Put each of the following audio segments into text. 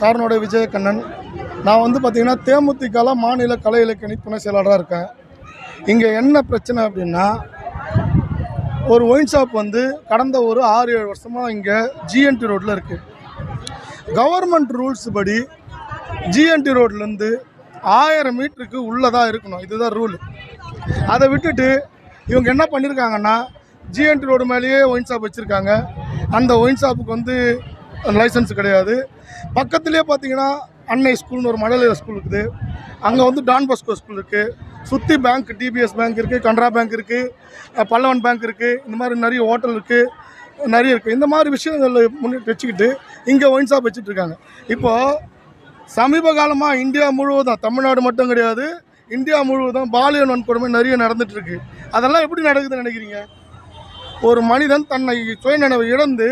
காரனோட விஜயகண்ணன். நான் வந்து பார்த்திங்கன்னா தேமுதிகல மாநில கலை இலக்கணி துணை செயலாளராக இருக்கேன். இங்கே என்ன பிரச்சனை அப்படின்னா ஒரு ஒயின் ஷாப் வந்து கடந்த ஒரு ஆறு ஏழு வருஷமாக இங்கே ஜிஎன்டி ரோட்டில் இருக்குது கவர்மெண்ட் ரூல்ஸ் படி ஜிஎன்டி ரோட்லேருந்து ஆயிரம் மீட்டருக்கு உள்ளதாக இருக்கணும். இதுதான் ரூல் அதை விட்டுட்டு இவங்க என்ன பண்ணியிருக்காங்கன்னா ஜிஎன்டி ரோடு மேலேயே ஒயின் ஷாப் வச்சுருக்காங்க. அந்த ஒயின் ஷாப்புக்கு வந்து லைசன்ஸ் கிடையாது. பக்கத்துலேயே பார்த்தீங்கன்னா அன்னை ஸ்கூல்னு ஒரு மழலையர் ஸ்கூல் இருக்குது. அங்கே வந்து டான் பாஸ்கோ ஸ்கூல் இருக்குது சுற்றி பேங்க் டிபிஎஸ் பேங்க் இருக்குது கனரா பேங்க் இருக்குது பல்லவன் பேங்க் இருக்குது இந்த மாதிரி நிறைய ஹோட்டல் இருக்குது நிறைய இருக்குது இந்த மாதிரி விஷயங்கள் முன்னிட்டு வச்சுக்கிட்டு இங்கே ஒயின் ஷாப் இப்போது சமீப காலமாக இந்தியா முழுவதும் தமிழ்நாடு மட்டும் கிடையாது இந்தியா முழுவதும் பாலியல் வன்கொடுமை நிறைய நடந்துகிட்ருக்கு அதெல்லாம் எப்படி நடக்குதுன்னு நினைக்கிறீங்க? ஒரு மனிதன் தன்னை சுயநினைவை இழந்து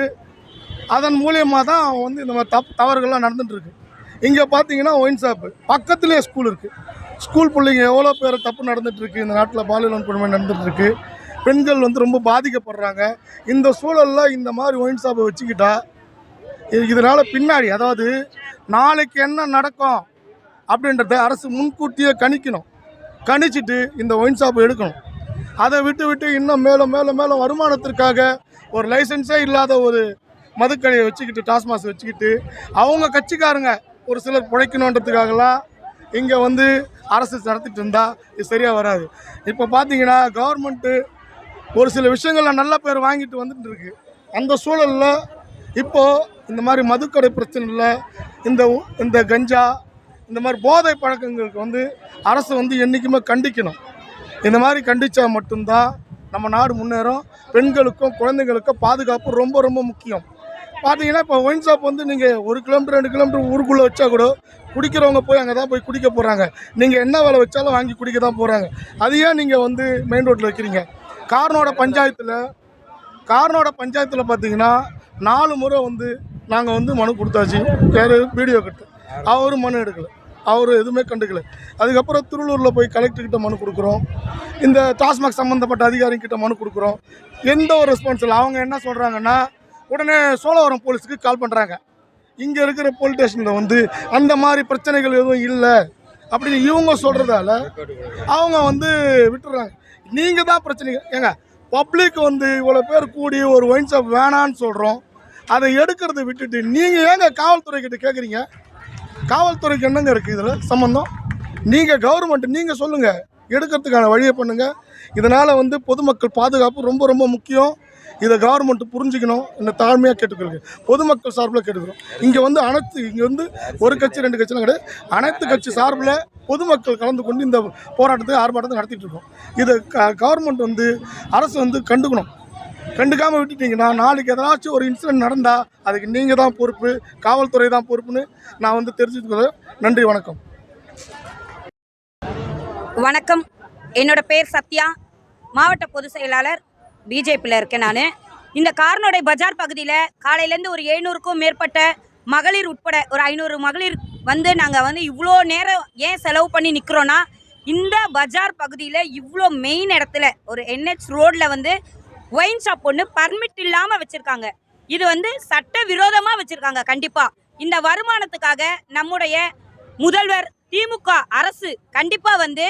அதன் மூலியமாக தான் அவன் வந்து இந்த மாதிரி தப் தவறுகள்லாம் நடந்துகிட்ருக்கு இங்கே பார்த்தீங்கன்னா ஒயின் ஷாப்பு பக்கத்துலேயே ஸ்கூல் இருக்குது ஸ்கூல் பிள்ளைங்க எவ்வளோ பேர் தப்பு நடந்துகிட்ருக்கு இந்த நாட்டில் பாலியல் வன்கொடுமை நடந்துகிட்ருக்கு பெண்கள் வந்து ரொம்ப பாதிக்கப்படுறாங்க. இந்த சூழலில் இந்த மாதிரி ஒயின் ஷாப்பை வச்சுக்கிட்டா இது- பின்னாடி அதாவது நாளைக்கு என்ன நடக்கும் அப்படின்றத அரசு முன்கூட்டியே கணிக்கணும். கணிச்சிட்டு இந்த ஒயின் ஷாப்பை எடுக்கணும். அதை விட்டு விட்டு இன்னும் மேலும் மேலும் மேலும் வருமானத்திற்காக ஒரு லைசன்ஸே இல்லாத ஒரு மதுக்கடையை வச்சுக்கிட்டு டாஸ்மாஸ் வச்சுக்கிட்டு அவங்க கட்சிக்காரங்க ஒரு சிலர் பிழைக்கணுன்றதுக்காகலாம் இங்கே வந்து அரசு நடத்திட்டு இருந்தால் இது சரியாக வராது. இப்போ பார்த்தீங்கன்னா கவர்மெண்ட்டு ஒரு சில விஷயங்கள்ல நல்ல பேர் வாங்கிட்டு வந்துட்டு இருக்கு. அந்த சூழலில் இப்போது இந்த மாதிரி மதுக்கடை பிரச்சனையில் இந்த உ- இந்த கஞ்சா இந்த மாதிரி போதை பழக்கங்களுக்கு வந்து அரசு வந்து என்றைக்குமே கண்டிக்கணும். இந்த மாதிரி கண்டித்தா மட்டும்தான் நம்ம நாடு முன்னேறும். பெண்களுக்கும் குழந்தைங்களுக்கும் பாதுகாப்பு ரொம்ப ரொம்ப முக்கியம். பார்த்தீங்கன்னா இப்போ ஒயின் ஷாப் வந்து நீங்கள் ஒரு கிலோமீட்டர் ரெண்டு கிலோமீட்டர் ஊருக்குள்ளே வச்சா கூட குடிக்கிறவங்க போய் அங்கே தான் போய் குடிக்க போகிறாங்க நீங்கள் என்ன வேலை வச்சாலும் வாங்கி குடிக்க தான் போகிறாங்க அது ஏன் நீங்கள் வந்து மெயின் ரோட்டில் வைக்கிறீங்க. காரனோட பஞ்சாயத்தில் காரனோட பஞ்சாயத்தில் பார்த்தீங்கன்னா நாலு முறை வந்து நாங்கள் வந்து மனு கொடுத்தாச்சு. வேறு வீடியோ கட்டு. அவரும் மனு எடுக்கலை. அவர் எதுவுமே கண்டுக்கல. அதுக்கப்புறம் திருவள்ளூரில் போய் கலெக்டர்கிட்ட மனு கொடுக்குறோம். இந்த டாஸ்மாக் சம்மந்தப்பட்ட அதிகாரிகிட்ட மனு கொடுக்குறோம். எந்த ஒரு ரெஸ்பான்ஸ் இல்லை. அவங்க என்ன சொல்கிறாங்கன்னா உடனே சோழவரம் போலீஸுக்கு கால் பண்ணுறாங்க இங்கே இருக்கிற போலீஸ் ஸ்டேஷனில் வந்து அந்த மாதிரி பிரச்சனைகள் எதுவும் இல்லை அப்படின்னு இவங்க சொல்கிறதால அவங்க வந்து விட்டுறாங்க. நீங்கள் தான் பிரச்சனை ஏங்க பப்ளிக் வந்து இவ்வளோ பேர் கூடி ஒரு ஒயின் ஷாப் வேணான்னு சொல்கிறோம் அதை எடுக்கிறத விட்டுட்டு நீங்கள் ஏங்க காவல்துறை கிட்ட கேட்குறீங்க காவல்துறைக்கு என்னங்க இருக்குது இதில் சம்மந்தம் நீங்கள் கவர்மெண்ட் நீங்கள் சொல்லுங்கள் எடுக்கிறதுக்கான வழியை பண்ணுங்கள் இதனால் வந்து பொதுமக்கள் பாதுகாப்பு ரொம்ப ரொம்ப முக்கியம். இதை கவர்மெண்ட் புரிஞ்சுக்கணும். என்ன தாழ்மையாக கேட்டுக்கிறேன் பொதுமக்கள் சார்பில் கேட்டுக்கிறோம். இங்கே வந்து அனைத்து இங்கே வந்து ஒரு கட்சி ரெண்டு கட்சிலாம் கிடையாது. அனைத்து கட்சி சார்பில் பொதுமக்கள் கலந்து கொண்டு இந்த போராட்டத்தை ஆர்ப்பாட்டத்தை நடத்திட்டு இருக்கோம். இதை க கவர்மெண்ட் வந்து அரசு வந்து கண்டுக்கணும். கண்டுக்காமல் விட்டுட்டீங்கன்னா நாளைக்கு ஏதாச்சும் ஒரு இன்சிடென்ட் நடந்தால் அதுக்கு நீங்கள் தான் பொறுப்பு காவல்துறை தான் பொறுப்புன்னு நான் வந்து தெரிஞ்சுக்கிறேன் நன்றி வணக்கம். வணக்கம். என்னோட பேர் சத்யா. மாவட்ட பொதுச் செயலாளர் பிஜேபியில் இருக்கேன் நான். இந்த கார்னோடை பஜார் பகுதியில் காலையிலேருந்து ஒரு எழுநூறுக்கும் மேற்பட்ட மகளிர் உட்பட ஒரு ஐநூறு மகளிர் வந்து நாங்கள் வந்து இவ்வளோ நேரம் ஏன் செலவு பண்ணி நிற்கிறோன்னா இந்த பஜார் பகுதியில் இவ்வளோ மெயின் இடத்துல ஒரு என்ஹெச் ரோட்டில் வந்து ஒயின் ஷாப் ஒன்று பர்மிட் இல்லாமல் வச்சுருக்காங்க. இது வந்து சட்ட விரோதமாக வச்சுருக்காங்க கண்டிப்பாக இந்த வருமானத்துக்காக நம்முடைய முதல்வர் திமுக அரசு கண்டிப்பாக வந்து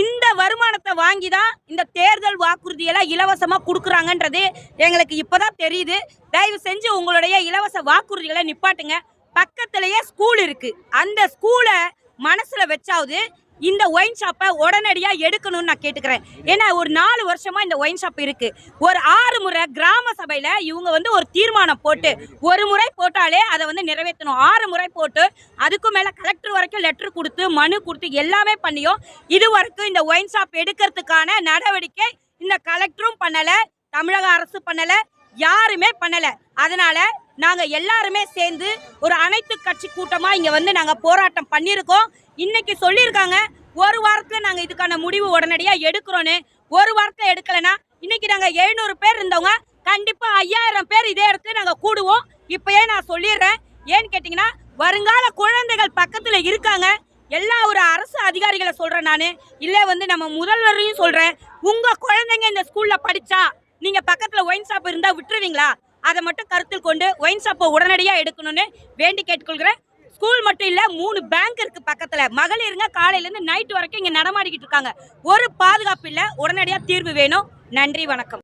இந்த வருமானத்தை வாங்கி தான் இந்த தேர்தல் வாக்குறுதியெல்லாம் இலவசமாக கொடுக்குறாங்கன்றது எங்களுக்கு இப்போ தான் தெரியுது. தயவு செஞ்சு உங்களுடைய இலவச வாக்குறுதிகளை நிப்பாட்டுங்க. பக்கத்துலேயே ஸ்கூல் இருக்குது அந்த ஸ்கூலை மனசில் வச்சாவது இந்த ஒயின் ஷாப்பை உடனடியாக எடுக்கணும்னு நான் கேட்டுக்கிறேன். ஏன்னா ஒரு நாலு வருஷமாக இந்த ஒயின் ஷாப் இருக்குது ஒரு ஆறு முறை கிராம சபையில இவங்க வந்து ஒரு தீர்மானம் போட்டு ஒரு முறை போட்டாலே அதை வந்து நிறைவேற்றணும். ஆறு முறை போட்டு அதுக்கும் மேல கலெக்டர் வரைக்கும் லெட்டர் கொடுத்து மனு கொடுத்து எல்லாமே பண்ணியும் இது வரைக்கும் இந்த ஒயின் ஷாப் எடுக்கிறதுக்கான நடவடிக்கை இந்த கலெக்டரும் பண்ணல தமிழக அரசு பண்ணல யாருமே பண்ணல. அதனால நாங்க எல்லாருமே சேர்ந்து ஒரு அனைத்து கட்சி கூட்டமா இங்க வந்து நாங்க போராட்டம் பண்ணியிருக்கோம். இன்னைக்கு சொல்லியிருக்காங்க ஒரு வாரத்துல நாங்க இதுக்கான முடிவு உடனடியா எடுக்கிறோன்னு. ஒரு வாரத்துல எடுக்கலைன்னா இன்னைக்கு நாங்க எழுநூறு பேர் இருந்தவங்க கண்டிப்பா ஐயாயிரம் பேர் இதே இடத்துல நாங்க கூடுவோம். இப்பயே நான் சொல்லிடுறேன். ஏன்னு கேட்டிங்கன்னா வருங்கால குழந்தைகள் பக்கத்துல இருக்காங்க. எல்லா ஒரு அரசு அதிகாரிகளை சொல்றேன் நான். இல்ல வந்து நம்ம முதல்வரையும் சொல்றேன். உங்க குழந்தைங்க இந்த ஸ்கூல்ல படிச்சா நீங்க பக்கத்துல ஒயின் ஷாப் இருந்தா விட்டுருவீங்களா? அதை மட்டும் கருத்தில் கொண்டு ஒயின் ஷாப்பை உடனடியாக எடுக்கணும்னு வேண்டி கேட்டுக்கொள்கிறேன். ஸ்கூல் மட்டும் இல்லை மூணு பேங்க் இருக்கு பக்கத்தில். மகளிருங்க காலையிலேருந்து நைட் வரைக்கும் இங்கே நடமாடிக்கிட்டு இருக்காங்க. ஒரு பாதுகாப்பு இல்லை உடனடியாக தீர்வு வேணும். நன்றி வணக்கம்.